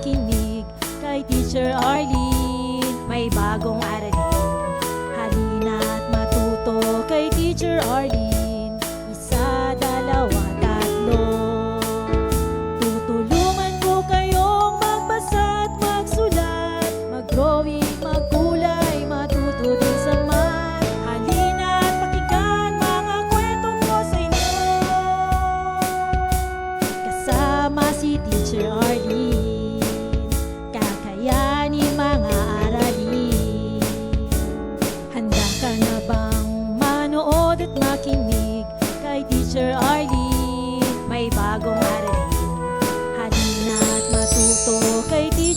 makinig kay Teacher Arlene. May bagong aralin, halina't matuto kay Teacher Arlene. Isa, dalawa, tatlo. Tutulungan ko kayong magbasa at magsulat, mag-drawing, magkulay, matuto din sa math. Halina't pakinggan mga kwento ko sa inyo. Kasama si Teacher Arlene.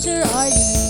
Where are you?